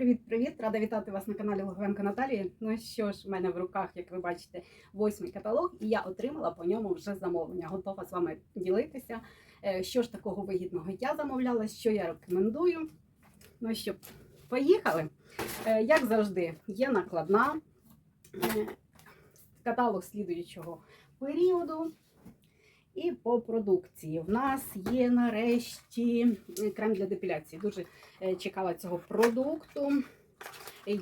Привіт-привіт! Рада вітати вас на каналі Логвенко Наталії. Ну що ж, в мене в руках, як ви бачите, восьмий каталог, і я отримала по ньому вже замовлення. Готова з вами ділитися. Е, Що ж такого вигідного я замовляла, що я рекомендую. Ну що, поїхали. Е, Як завжди, є накладна е, каталог слідуючого періоду. І по продукції в нас є нарешті крем для депіляції. Дуже е, чекала цього продукту.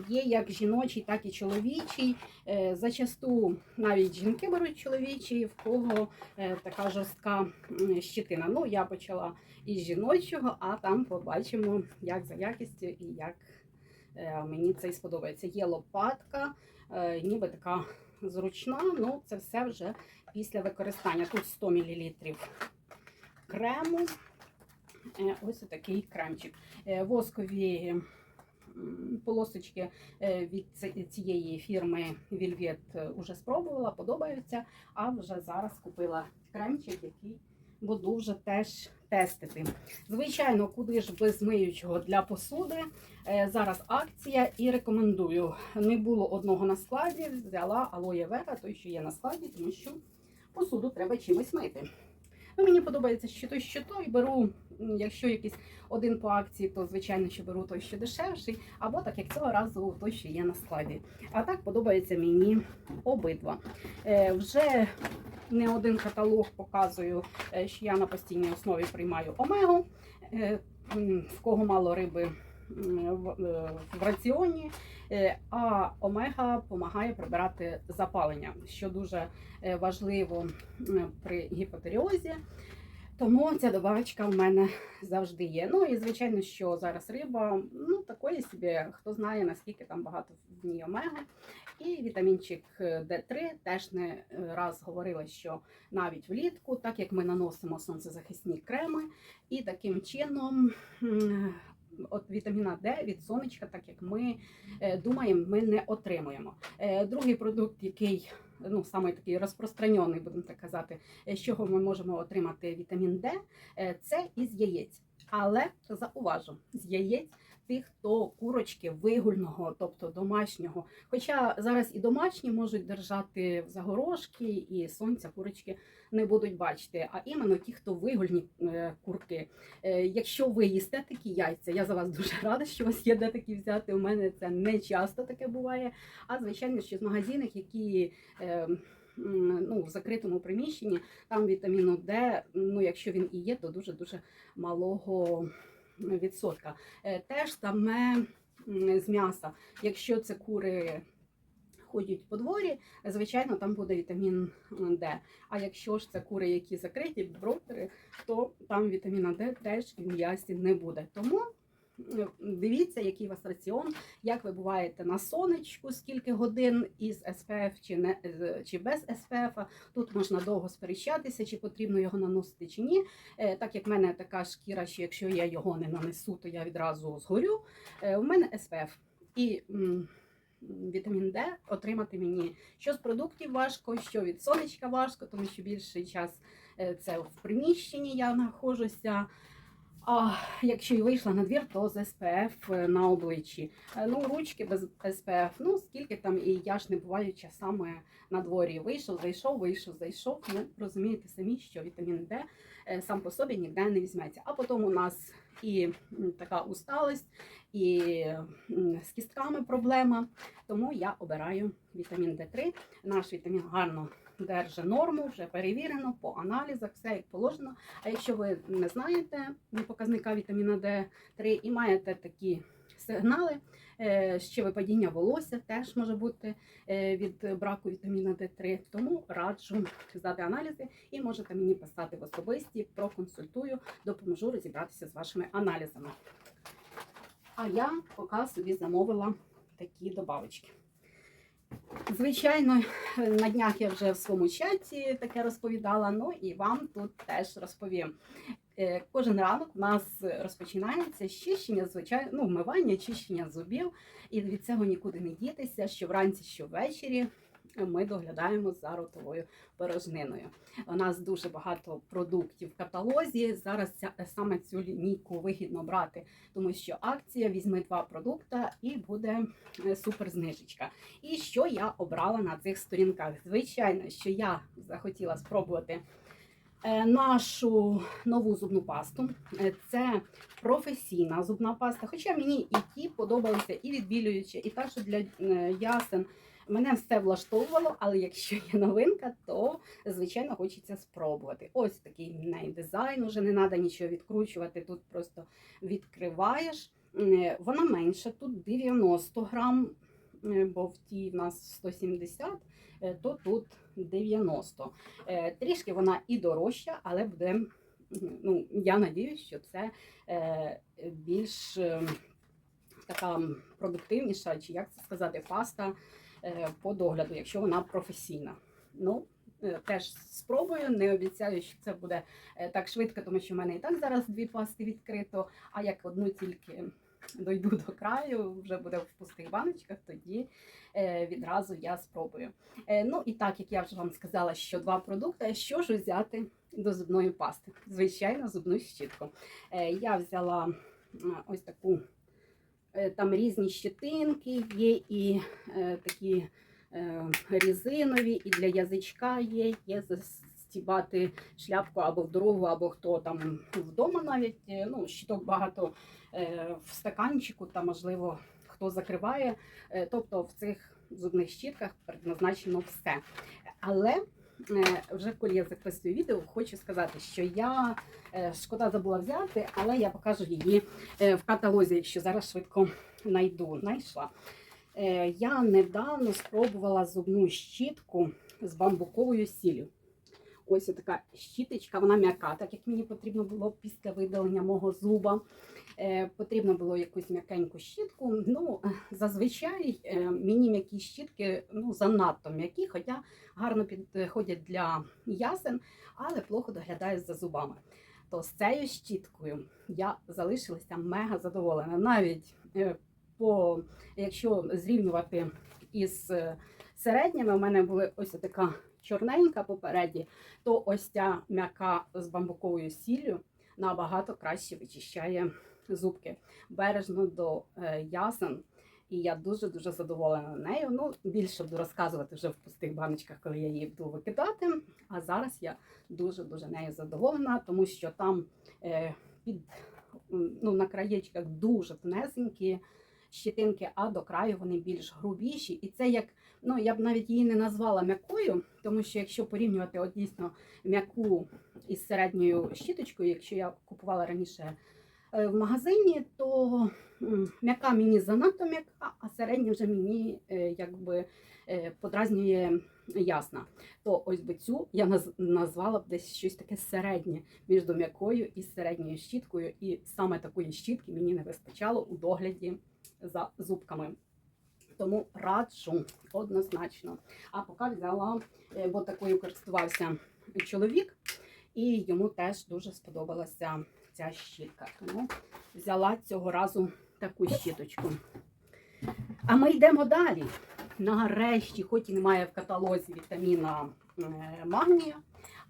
Є як жіночий, так і чоловічий. Е, Зачасту навіть жінки беруть чоловічий, в кого е, така жорстка щитина. Ну, я почала із жіночого, а там побачимо, як за якістю і як е, мені це сподобається. Є лопатка, е, ніби така зручна, ну це все вже після використання. Тут 100 мл крему. Е, Ось такий кремчик. Е, Воскові полосочки е, від цієї фірми Вільвет вже спробувала, подобаються. А вже зараз купила кремчик, який буду вже теж тестити. Звичайно, куди ж без миючого для посуди. Е, Зараз акція і рекомендую. Не було одного на складі, взяла алоє вера, той, що є на складі, тому що посуду треба чимось мити. Ну, мені подобається що той, що той. Беру, якщо якийсь один по акції, то звичайно, що беру той, що дешевший, або так як цього разу той, що є на складі. А так подобається мені обидва. Е, вже не один каталог показую, е, що я на постійній основі приймаю омегу. Е, в кого мало риби в, е, в раціоні, Е, а омега допомагає прибирати запалення, що дуже е, важливо при гіпотеріозі. Тому ця добавочка в мене завжди є. Ну і звичайно, що зараз риба, ну такої собі, хто знає, наскільки там багато в ній омеги. І вітамінчик D3 теж не раз говорила, що навіть влітку, так як ми наносимо сонцезахисні креми, і таким чином от вітаміна Д від сонечка, так як ми е, думаємо, ми не отримуємо. Е, Другий продукт, який ну саме такий розпространений, будемо так казати, е, з чого ми можемо отримати вітамін Д, це із яєць. Але зауважу, з яєць тих, хто курочки вигульного, тобто домашнього. Хоча зараз і домашні можуть держати в загорожки, і сонця курочки не будуть бачити. А іменно ті, хто вигульні е, курки. Е, Якщо ви їсте такі яйця, я за вас дуже рада, що у вас є де такі взяти. У мене це не часто таке буває. А звичайно, що з магазинів, які е, ну, в закритому приміщенні, там вітаміну Д, ну якщо він і є, то дуже дуже малого відсотка. Е, Теж саме з м'яса, якщо це кури. Ходять по дворі, звичайно, там буде вітамін Д. А якщо ж це кури, які закриті, брокери, то там вітаміна Д теж в м'ясі не буде. Тому дивіться, який у вас раціон, як ви буваєте на сонечку, скільки годин із СПФ чи не е, чи без СПФ. Тут можна довго сперечатися, чи потрібно його наносити чи ні. Е, Так як в мене така шкіра, що якщо я його не нанесу, то я відразу згорю. Е, У мене СПФ. І вітамін Д отримати мені що з продуктів важко, що від сонечка важко, тому що більший час е, це в приміщенні я знаходжуся. А якщо і вийшла на двір, то з СПФ на обличчі. Е, Ну, ручки без СПФ, ну скільки там, і я ж не буваю часами на дворі. Вийшов, зайшов, вийшов, зайшов. Ну, розумієте самі, що вітамін Д е, сам по собі ніде не візьметься. А потім у нас і така усталость, і з кістками проблема. Тому я обираю вітамін Д3. Наш вітамін гарно держить норму, вже перевірено по аналізах, все як положено. А якщо ви не знаєте показника вітаміна Д3 і маєте такі сигнали, е, ще випадіння волосся теж може бути е, від браку вітаміна Д3, тому раджу здати аналізи і можете мені писати в особисті, проконсультую, допоможу розібратися з вашими аналізами. А я поки собі замовила такі добавочки. Звичайно, на днях я вже в своєму чаті таке розповідала, ну і вам тут теж розповім. Е, Кожен ранок у нас розпочинається з чищення, звичайно, ну, вмивання, чищення зубів, і від цього нікуди не дітися, що вранці, що ввечері. Ми доглядаємо за ротовою порожниною. У нас дуже багато продуктів в каталозі. Зараз ця, саме цю лінійку вигідно брати, тому що акція візьми два продукти і буде е, супер знижечка. І що я обрала на цих сторінках? Звичайно, що я захотіла спробувати е, нашу нову зубну пасту. Е, Це професійна зубна паста. Хоча мені і ті подобалися, і відбілюючі, і та, що для ясен. Мене все влаштовувало, але якщо є новинка, то звичайно хочеться спробувати. Ось такий неї дизайн, уже не треба нічого відкручувати. Тут просто відкриваєш. Е, Вона менша, тут 90 грам, е, бо в тій в нас 170, е, то тут 90. Е, Трішки вона і дорожча, але буде. Ну, я надіюсь, що це більш е, така продуктивніша, чи як це сказати, паста по догляду, якщо вона професійна. Ну, е, теж спробую, не обіцяю, що це буде е, так швидко, тому що в мене і так зараз дві пасти відкрито. А як одну тільки дойду до краю, вже буде в пустих баночках, тоді е, відразу я спробую. Е, Ну і так, як я вже вам сказала, що два продукти, що ж взяти до зубної пасти? Звичайно, зубну щітку. Е, Я взяла ось таку. Е, Там різні щетинки є і е, такі е, різинові, і для язичка є, є застібати шляпку або в дорогу, або хто там вдома навіть. Ну, щиток багато в стаканчику, та можливо хто закриває. Тобто в цих зубних щітках предназначено все. Але вже коли я записую відео, хочу сказати, що я е, шкода забула взяти, але я покажу її е, в каталозі, якщо зараз швидко знайду. Знайшла. Е, Я недавно спробувала зубну щітку з бамбуковою сіллю. Ось така щіточка, вона м'яка, так як мені потрібно було після видалення мого зуба. Е, Потрібно було якусь м'якеньку щітку. Ну, зазвичай е, мені м'які щітки ну, занадто м'які, хоча гарно підходять для ясен, але плохо доглядають за зубами. То з цією щіткою я залишилася мега задоволена. Навіть е, по, якщо зрівнювати із середніми, у мене була ось така чорненька попереді, то ось ця м'яка з бамбуковою сіллю набагато краще вичищає зубки. Бережно до е, ясен. І я дуже-дуже задоволена нею. Ну, більше буду розказувати вже в пустих баночках, коли я її буду викидати. А зараз я дуже-дуже нею задоволена, тому що там е, під, ну, на краєчках дуже тонесенькі щетинки, а до краю вони більш грубіші. І це як, ну я б навіть її не назвала м'якою, тому що якщо порівнювати от дійсно м'яку із середньою щіточкою, якщо я купувала раніше е, в магазині, то м'яка мені занадто м'яка, а середня вже мені е, якби е, подразнює ясна. То ось би цю я назвала б десь щось таке середнє між м'якою і середньою щіткою. І саме такої щітки мені не вистачало у догляді за зубками. Тому раджу однозначно. А поки взяла, е, бо такою користувався чоловік, і йому теж дуже сподобалася ця щітка. Тому взяла цього разу таку щіточку. А ми йдемо далі. Нарешті, хоч і немає в каталозі вітаміна е, магнія,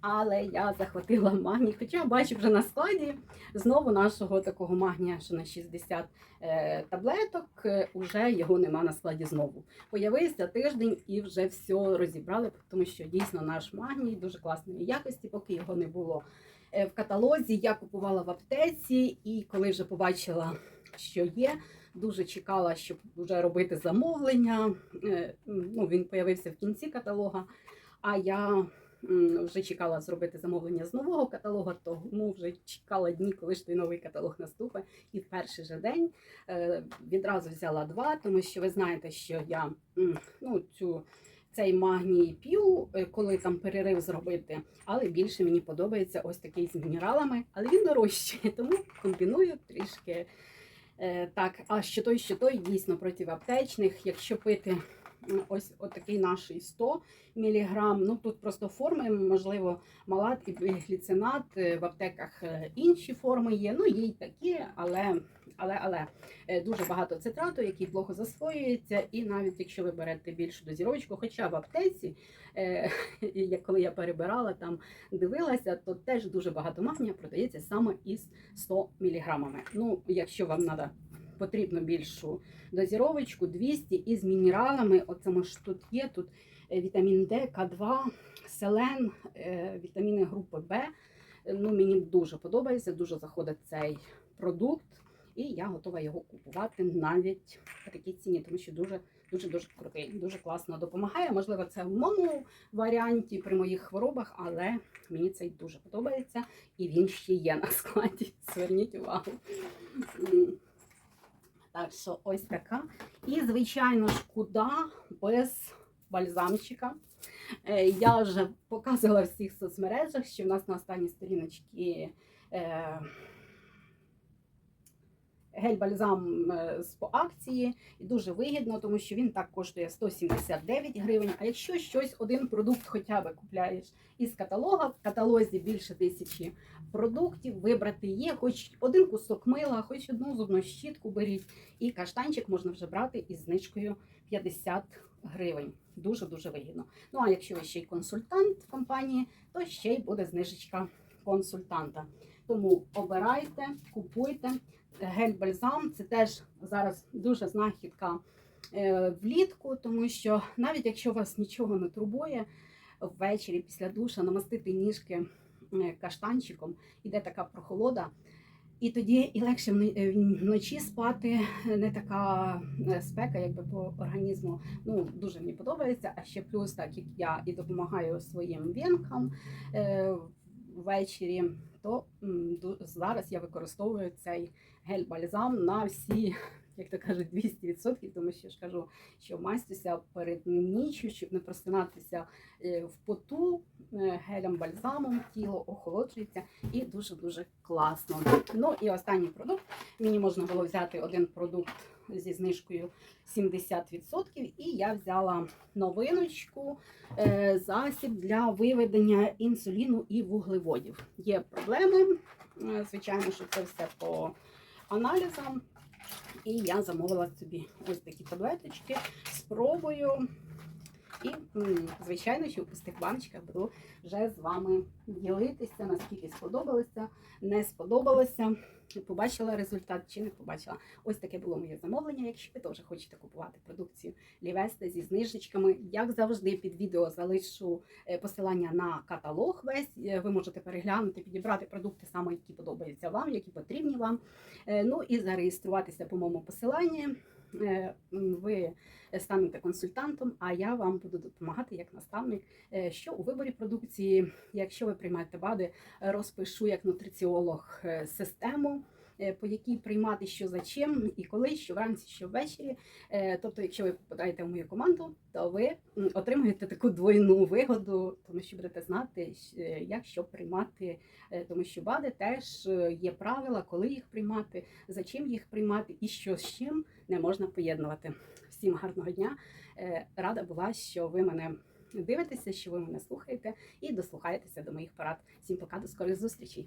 але я захватила магній, хоча бачу вже на складі знову нашого такого магнія, що на 60 е, таблеток, е, уже його нема на складі знову. Появився тиждень і вже все розібрали, тому що дійсно наш магній дуже класної якості, поки його не було е, в каталозі. Я купувала в аптеці, і коли вже побачила, що є, дуже чекала, щоб вже робити замовлення. Ну, він появився в кінці каталога, а я вже чекала зробити замовлення з нового каталогу, тому вже чекала дні, коли ж той новий каталог наступить. І в перший же день е, відразу взяла два, тому що ви знаєте, що я ну, цю. Цей магній п'ю, е, коли там перерив зробити, але більше мені подобається ось такий з мінералами, але він дорожчий, тому комбіную трішки Е, так, а що той, що той дійсно противоаптечних. Якщо пити Ось отакий наш 100 мг. Ну тут просто форми, можливо, малат і гліцинат. Е, В аптеках е, інші форми є. Ну, є й такі, але, але, але е, дуже багато цитрату, який плохо засвоюється. І навіть якщо ви берете більшу дозіровочку, хоча в аптеці, як коли я перебирала там, дивилася, то теж дуже багато магнія продається саме із 100 мг. Ну, якщо вам треба потрібно більшу дозіровочку 200 із мінералами. Оце ж тут є тут е, вітамін Д, К2, селен, е, вітаміни групи Б. Ну, мені дуже подобається, дуже заходить цей продукт, і я готова його купувати навіть по такій ціні, тому що дуже дуже дуже крутий, дуже класно допомагає. Можливо, це в моєму варіанті при моїх хворобах, але мені цей дуже подобається, і він ще є на складі. Зверніть увагу. Що ось така. І, звичайно ж, куди без бальзамчика. Е, Я вже показувала всіх соцмережах, що в нас на останній сторіночці е, гель-бальзам е, по акції. І дуже вигідно, тому що він так коштує 179 гривень. А якщо щось, один продукт хоча б купляєш із каталога, в каталозі більше тисячі продуктів, вибрати є, хоч один кусок мила, хоч одну зубну щітку беріть. І каштанчик можна вже брати із знижкою 50 гривень. Дуже-дуже вигідно. Ну а якщо ви ще й консультант в компанії, то ще й буде знижечка консультанта. Тому обирайте, купуйте. Гель-бальзам це теж зараз дуже знахідка е, влітку, тому що навіть якщо вас нічого не турбує, ввечері після душа намастити ніжки е, каштанчиком, іде така прохолода. І тоді і легше е, вночі спати, не така спека, якби по організму. Ну дуже мені подобається. А ще плюс, так як я і допомагаю своїм венкам е, ввечері, то зараз я використовую цей гель-бальзам на всі, як то кажуть, 200%, тому що я ж кажу, що мастюся перед ніччю, щоб не просинатися е, в поту е, гелем-бальзамом, тіло охолоджується і дуже-дуже класно. Ну і останній продукт. Мені можна було взяти один продукт зі знижкою 70%, і я взяла новиночку, е, засіб для виведення інсуліну і вуглеводів. Є проблеми, е, звичайно, що це все по аналізам. І я замовила собі ось такі таблеточки. Спробую. І, звичайно, що в пустих баночках буду вже з вами ділитися, наскільки сподобалося, не сподобалося, побачила результат чи не побачила. Ось таке було моє замовлення. Якщо ви теж хочете купувати продукцію Лівеста зі знижечками, як завжди, під відео залишу е, посилання на каталог. Весь Е, ви можете переглянути, підібрати продукти саме, які подобаються вам, які потрібні вам. Е, Ну і зареєструватися по моєму посиланні. Е, Ви станете консультантом, а я вам буду допомагати як наставник, е, що у виборі продукції, якщо ви приймаєте БАДи, розпишу як нутриціолог е, систему. Е, По якій приймати що за чим і коли, що вранці, що ввечері. Е, Тобто, якщо ви попадаєте в мою команду, то ви отримуєте таку двойну вигоду, тому що будете знати, е, як що приймати, тому що БАДи теж є правила, коли їх приймати, за чим їх приймати і що з чим не можна поєднувати. Всім гарного дня. Рада була, що ви мене дивитеся, що ви мене слухаєте і дослухаєтеся до моїх порад. Всім пока, до скорих зустрічей.